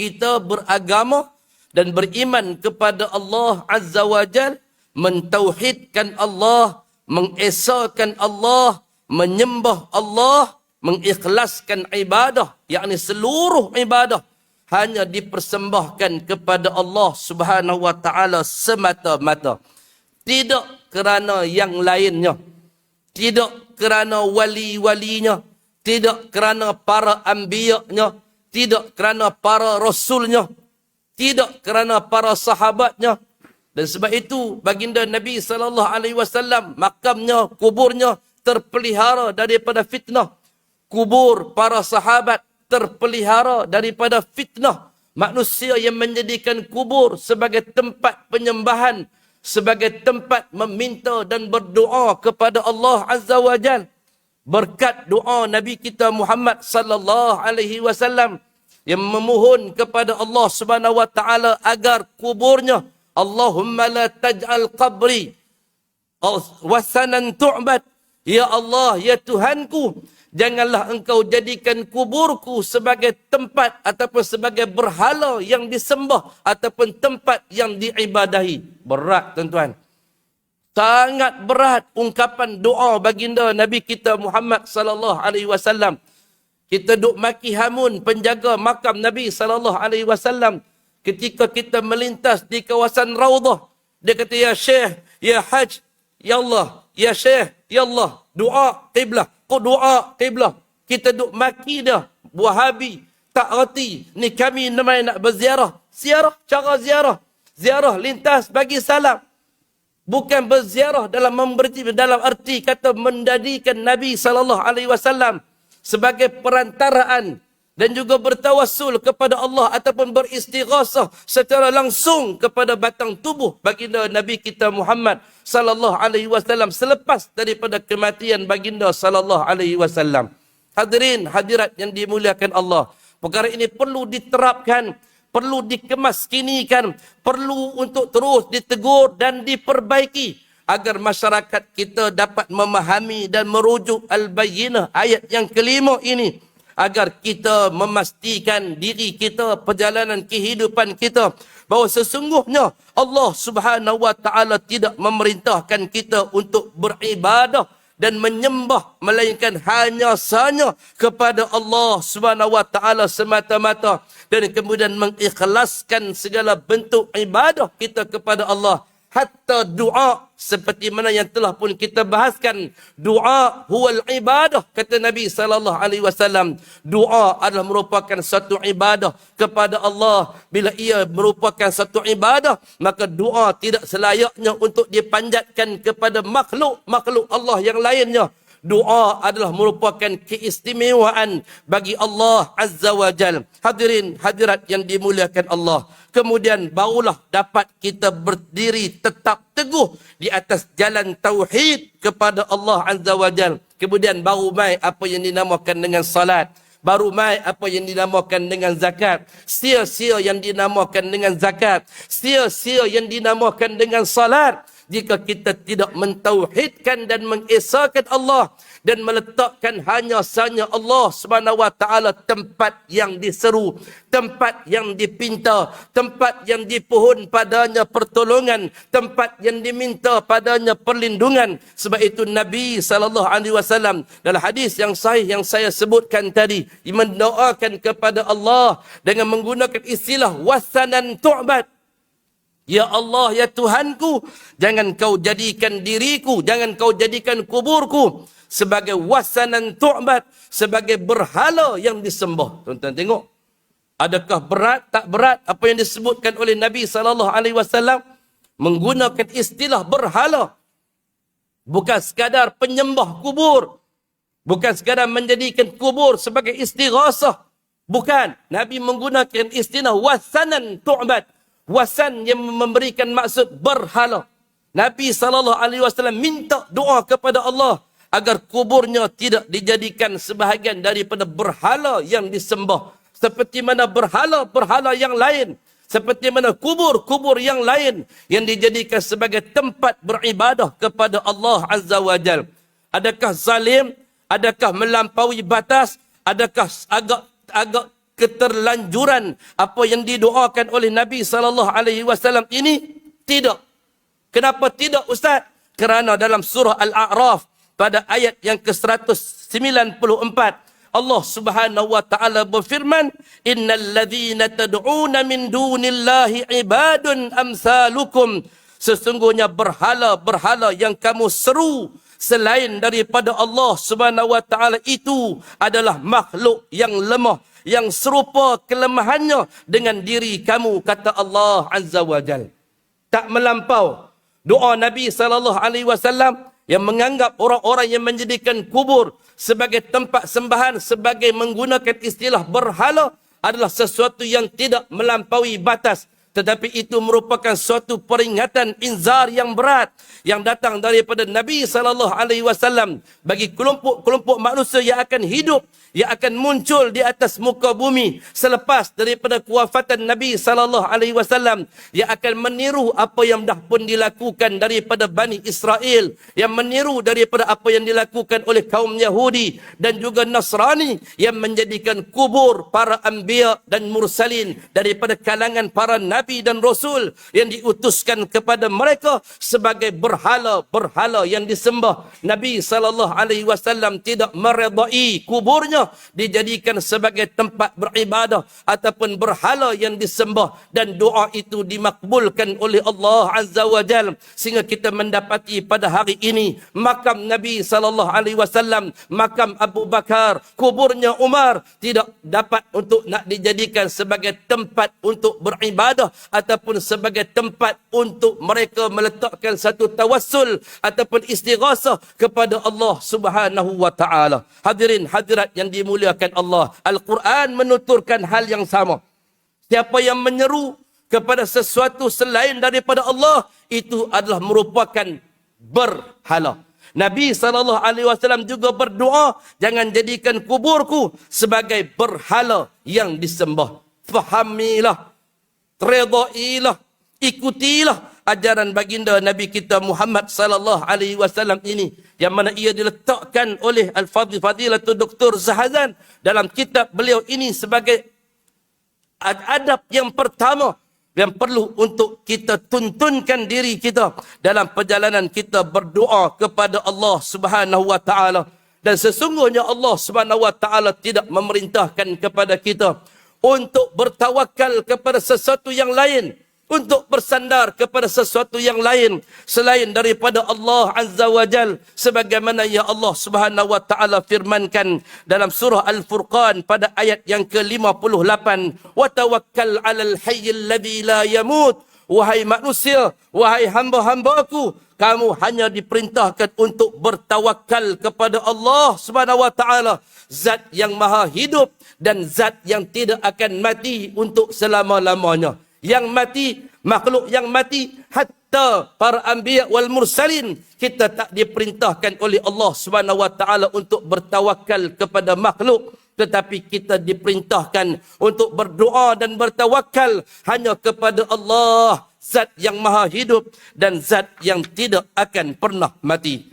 kita beragama dan beriman kepada Allah Azza wa Jal, mentauhidkan Allah, mengesahkan Allah, menyembah Allah, mengikhlaskan ibadah, yakni seluruh ibadah hanya dipersembahkan kepada Allah Subhanahu wa taala semata-mata. Tidak kerana yang lainnya. Tidak kerana wali-walinya, tidak kerana para anbiya-nya, tidak kerana para rasulnya, tidak kerana para sahabatnya. Dan sebab itu baginda Nabi sallallahu alaihi wasallam makamnya, kuburnya terpelihara daripada fitnah. Kubur para sahabat terpelihara daripada fitnah. Manusia yang menjadikan kubur sebagai tempat penyembahan, sebagai tempat meminta dan berdoa kepada Allah Azza wa Jalla berkat doa Nabi kita Muhammad sallallahu alaihi wasallam yang memohon kepada Allah Subhanahu wa taala agar kuburnya Allahumma la taj'al qabri wasanan tu'bad. Ya Allah ya Tuhanku janganlah engkau jadikan kuburku sebagai tempat ataupun sebagai berhala yang disembah ataupun tempat yang diibadahi. Berat tuan-tuan Sangat berat ungkapan doa baginda Nabi kita Muhammad sallallahu alaihi wasallam. Kita duk maki hamun penjaga makam Nabi sallallahu alaihi wasallam ketika kita melintas di kawasan Raudhah. Dia kata ya Syekh, ya Haj, ya Allah, ya Syekh, ya Allah, doa qiblah, kau doa qiblah. Kita duk maki dia, Wahabi, tak reti. Ni kami namai nak berziarah. Ziarah, cara ziarah. Ziarah lintas bagi salam bukan berziarah dalam memberi dalam arti kata mendadikan Nabi sallallahu alaihi wasallam sebagai perantaraan dan juga bertawassul kepada Allah ataupun beristighasah secara langsung kepada batang tubuh baginda Nabi kita Muhammad sallallahu alaihi wasallam selepas daripada kematian baginda sallallahu alaihi wasallam. Hadirin hadirat yang dimuliakan Allah, perkara ini perlu diterapkan perlu dikemaskinikan, perlu untuk terus ditegur dan diperbaiki agar masyarakat kita dapat memahami dan merujuk al-bayyinah ayat yang kelima ini agar kita memastikan diri kita perjalanan kehidupan kita bahawa sesungguhnya Allah Subhanahu wa taala tidak memerintahkan kita untuk beribadah dan menyembah melainkan hanya sahaja kepada Allah Subhanahu wa taala semata-mata. Dan kemudian mengikhlaskan segala bentuk ibadah kita kepada Allah. Hatta doa seperti mana yang telah pun kita bahaskan doa huwal ibadah kata Nabi sallallahu alaihi wasallam. Doa adalah merupakan satu ibadah kepada Allah. Bila ia merupakan satu ibadah maka doa tidak selayaknya untuk dipanjatkan kepada makhluk-makhluk Allah yang lainnya doa adalah merupakan keistimewaan bagi Allah Azza wa Jal. Hadirin hadirat yang dimuliakan Allah. Kemudian barulah dapat kita berdiri tetap teguh di atas jalan tauhid kepada Allah Azza wa Jal. Kemudian baru mai apa yang dinamakan dengan salat. Baru mai apa yang dinamakan dengan zakat. Sia-sia yang dinamakan dengan zakat. Sia-sia yang dinamakan dengan salat jika kita tidak mentauhidkan dan mengesahkan Allah dan meletakkan hanya sahaja Allah Subhanahu wa taala tempat yang diseru, tempat yang dipinta, tempat yang dipohon padanya pertolongan, tempat yang diminta padanya perlindungan. Sebab itu Nabi sallallahu alaihi wasallam dalam hadis yang sahih yang saya sebutkan tadi mendoakan kepada Allah dengan menggunakan istilah wasanan tu'bad Ya Allah, ya Tuhanku, jangan kau jadikan diriku, jangan kau jadikan kuburku sebagai wasanan tu'bad, sebagai berhala yang disembah. Tuan-tuan tengok. Adakah berat, tak berat apa yang disebutkan oleh Nabi SAW menggunakan istilah berhala. Bukan sekadar penyembah kubur. Bukan sekadar menjadikan kubur sebagai istighasah. Bukan. Nabi menggunakan istilah wasanan tu'bad wasan yang memberikan maksud berhala. Nabi SAW minta doa kepada Allah agar kuburnya tidak dijadikan sebahagian daripada berhala yang disembah. Seperti mana berhala-berhala yang lain. Seperti mana kubur-kubur yang lain yang dijadikan sebagai tempat beribadah kepada Allah Azza wa Jal. Adakah zalim? Adakah melampaui batas? Adakah agak agak keterlanjuran apa yang didoakan oleh Nabi sallallahu alaihi wasallam ini? Tidak. Kenapa tidak Ustaz? Kerana dalam surah Al-A'raf pada ayat yang ke-194 Allah Subhanahu wa taala berfirman innal ladzina tad'una min dunillahi ibadun amsalukum sesungguhnya berhala-berhala yang kamu seru selain daripada Allah Subhanahu wa taala itu adalah makhluk yang lemah yang serupa kelemahannya dengan diri kamu kata Allah Azza wa Jal. Tak melampau doa Nabi sallallahu alaihi wasallam yang menganggap orang-orang yang menjadikan kubur sebagai tempat sembahan sebagai menggunakan istilah berhala adalah sesuatu yang tidak melampaui batas tetapi itu merupakan suatu peringatan inzar yang berat yang datang daripada Nabi sallallahu alaihi wasallam bagi kelompok-kelompok manusia yang akan hidup yang akan muncul di atas muka bumi selepas daripada kewafatan Nabi sallallahu alaihi wasallam yang akan meniru apa yang dah pun dilakukan daripada Bani Israel yang meniru daripada apa yang dilakukan oleh kaum Yahudi dan juga Nasrani yang menjadikan kubur para anbiya dan mursalin daripada kalangan para nabi dan rasul yang diutuskan kepada mereka sebagai berhala-berhala yang disembah. Nabi sallallahu alaihi wasallam tidak meredai kuburnya dijadikan sebagai tempat beribadah ataupun berhala yang disembah. Dan doa itu dimakbulkan oleh Allah Azza wa Jal sehingga kita mendapati pada hari ini makam Nabi sallallahu alaihi wasallam makam Abu Bakar kuburnya Umar tidak dapat untuk nak dijadikan sebagai tempat untuk beribadah ataupun sebagai tempat untuk mereka meletakkan satu tawassul ataupun istighasah kepada Allah Subhanahu wa taala hadirin hadirat yang dimuliakan Allah. Al-Quran menuturkan hal yang sama. Siapa yang menyeru kepada sesuatu selain daripada Allah, itu adalah merupakan berhala. Nabi SAW juga berdoa, jangan jadikan kuburku sebagai berhala yang disembah. Fahamilah, redailah, ikutilah ajaran baginda Nabi kita Muhammad sallallahu alaihi wasallam ini yang mana ia diletakkan oleh Al-Fadhil Fadilatul Dr. Zahazan dalam kitab beliau ini sebagai adab yang pertama yang perlu untuk kita tuntunkan diri kita dalam perjalanan kita berdoa kepada Allah Subhanahu wa taala dan sesungguhnya Allah Subhanahu wa taala tidak memerintahkan kepada kita untuk bertawakal kepada sesuatu yang lain untuk bersandar kepada sesuatu yang lain selain daripada Allah Azza wa Jal. Sebagaimana ya Allah Subhanahu wa taala firmankan dalam surah Al-Furqan pada ayat yang ke-58 wa tawakkal 'alal hayyil ladzi la yamut wahai manusia wahai hamba-hambaku kamu hanya diperintahkan untuk bertawakal kepada Allah taala. Zat yang maha hidup dan zat yang tidak akan mati untuk selama-lamanya. Yang mati, makhluk yang mati, hatta para anbiya wal mursalin, kita tak diperintahkan oleh Allah taala untuk bertawakal kepada makhluk. Tetapi kita diperintahkan untuk berdoa dan bertawakal hanya kepada Allah zat yang maha hidup dan zat yang tidak akan pernah mati